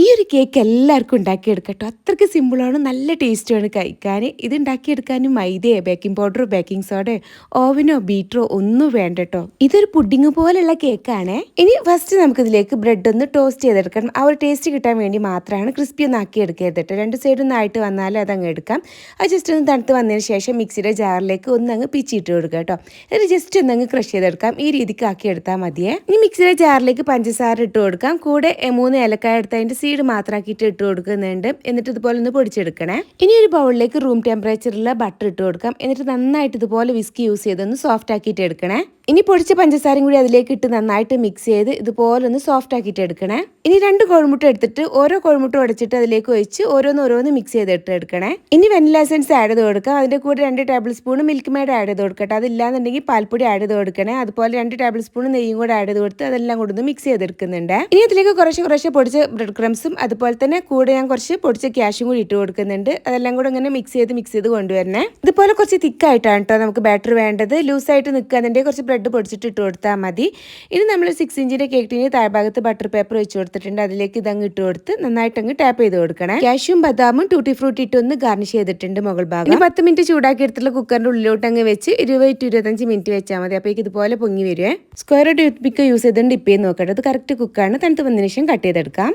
ഈ ഒരു കേക്ക് എല്ലാവർക്കും ഉണ്ടാക്കിയെടുക്കട്ടോ അത്രയ്ക്ക് സിമ്പിളാണ് നല്ല ടേസ്റ്റുമാണ് കഴിക്കാൻ. ഇത് ഉണ്ടാക്കിയെടുക്കാനും മൈദയോ ബേക്കിംഗ് പൗഡറോ ബേക്കിംഗ് സോഡയോ ഓവനോ ബീറ്ററോ ഒന്നും വേണ്ട കേട്ടോ. ഇതൊരു പുഡിങ് പോലെയുള്ള കേക്കാണ് ഇനി ഫസ്റ്റ് നമുക്കിതിലേക്ക് ബ്രെഡ് ഒന്ന് ടോസ്റ്റ് ചെയ്തെടുക്കണം. ആ ഒരു ടേസ്റ്റ് കിട്ടാൻ വേണ്ടി മാത്രമാണ് ക്രിസ്പി ഒന്ന് ആക്കി എടുക്കരുത് കേട്ടോ. രണ്ട് സൈഡിൽ ആയിട്ട് വന്നാൽ അതങ്ങ് എടുക്കാം. അത് ജസ്റ്റ് ഒന്ന് തണുത്ത് വന്നതിന് ശേഷം മിക്സിയുടെ ജാറിലേക്ക് ഒന്ന് അങ്ങ് പിച്ചിട്ട് കൊടുക്കുക കേട്ടോ. എന്നിട്ട് ജസ്റ്റ് ഒന്ന് അങ്ങ് ക്രഷ് ചെയ്തെടുക്കാം. ഈ രീതിക്ക് ആക്കി എടുത്താൽ മതിയേ. ഇനി മിക്സിയുടെ ജാറിലേക്ക് പഞ്ചസാര ഇട്ട് കൊടുക്കാം. കൂടെ മൂന്ന് ഏലക്കായ എടുത്ത് അതിന്റെ സീഡ് മാത്രമാക്കിയിട്ട് ഇട്ട് കൊടുക്കുന്നുണ്ട്. എന്നിട്ട് ഇതുപോലെ ഒന്ന് പൊടിച്ചെടുക്കണേ. ഇനി ഒരു ബൗളിലേക്ക് റൂം ടെമ്പറേച്ചറിലുള്ള ബട്ടർ ഇട്ട് കൊടുക്കാം. എന്നിട്ട് നന്നായിട്ട് ഇതുപോലെ വിസ്കി യൂസ് ചെയ്തൊന്ന് സോഫ്റ്റ് ആക്കിയിട്ട് എടുക്കണേ. ഇനി പൊടിച്ച പഞ്ചസാരയും കൂടി അതിലേക്ക് ഇട്ട് നന്നായിട്ട് മിക്സ് ചെയ്ത് ഇതുപോലൊന്ന് സോഫ്റ്റ് ആക്കിയിട്ട് എടുക്കണേ. ഇനി രണ്ട് കോഴിമുട്ട എടുത്തിട്ട് ഓരോ കോഴിമുട്ട ഉടച്ചിട്ട് അതിലേക്ക് ഒഴിച്ച് ഓരോന്ന് ഓരോന്ന് മിക്സ് ചെയ്തിട്ട് എടുക്കണേ. ഇനി വെനില എസൻസ് ആഡ് ചെയ്ത് കൊടുക്കാം. അതിന്റെ കൂടെ രണ്ട് tablespoon Milkmaid add ചെയ്ത് കൊടുക്കട്ടെ. അതില്ലാന്നുണ്ടെങ്കിൽ പാൽപ്പൊടി ആഡ് ചെയ്ത് കൊടുക്കണേ. അതുപോലെ രണ്ട് ടേബിൾ സ്പൂൺ നെയ്യും കൂടെ ആഡ് ചെയ്ത് കൊടുത്ത് അതെല്ലാം കൂടെ ഒന്ന് മിക്സ് ചെയ്തെടുക്കുന്നുണ്ട്. ഇനി അതിലേക്ക് കുറച്ച് കുറച്ച് പൊടിച്ച ബ്രെഡ് ക്രംസും അതുപോലെ തന്നെ കൂടെ ഞാൻ കുറച്ച് പൊടിച്ച ക്യാഷും കൂടി ഇട്ട് കൊടുക്കുന്നുണ്ട്. അതെല്ലാം കൂടെ ഇങ്ങനെ മിക്സ് ചെയ്ത് മിക്സ് ചെയ്ത് കൊണ്ടുവരണേ. ഇതുപോലെ കുറച്ച് തിക്കായിട്ടാണ് കേട്ടോ നമുക്ക് ബാറ്റർ വേണ്ടത്. ലൂസായിട്ട് നിൽക്കാതിന്റെ കുറച്ച് ബ്രെഡ് പൊടിച്ചിട്ട് ഇട്ട് കൊടുത്താൽ മതി. ഇനി നമ്മൾ സിക്സ് ഇഞ്ചിന്റെ കേക്ക് ടീന് താഴ്ഭാഗത്ത് ബട്ടർ പേപ്പർ വെച്ച് കൊടുത്തിട്ടുണ്ട്. അതിലേക്ക് ഇതങ്ങ് ഇട്ട് കൊടുത്ത് നന്നായിട്ട് അങ്ങ് ടാപ്പ് ചെയ്ത് കൊടുക്കണം. കാഷ്യും ബദാമും ടൂട്ടി ഫ്രൂട്ടി ഇട്ട് ഒന്ന് ഗാർണിഷ് ചെയ്തിട്ടുണ്ട് മുകൾ ഭാഗം. ഇനി പത്ത് മിനിറ്റ് ചൂടാക്കി എടുത്തിട്ടുള്ള കുക്കറിന്റെ ഉള്ളിലോട്ട് അങ്ങ് വെച്ച് ഇരുപത് ടു ഇരുപത്തഞ്ച് മിനിറ്റ് വെച്ചാൽ മതി. അപ്പോൾ ഇതുപോലെ പൊങ്ങി വരുവേ. സ്ക്വയർ ടൂത്ത് പിക്ക് യൂസ് ചെയ്തുകൊണ്ട് ഇപ്പം നോക്കട്ടെ. അത് കറക്റ്റ് കുക്കാണ് തണുത്ത് വന്നതിന് ശേഷം കട്ട് ചെയ്തെടുക്കാം.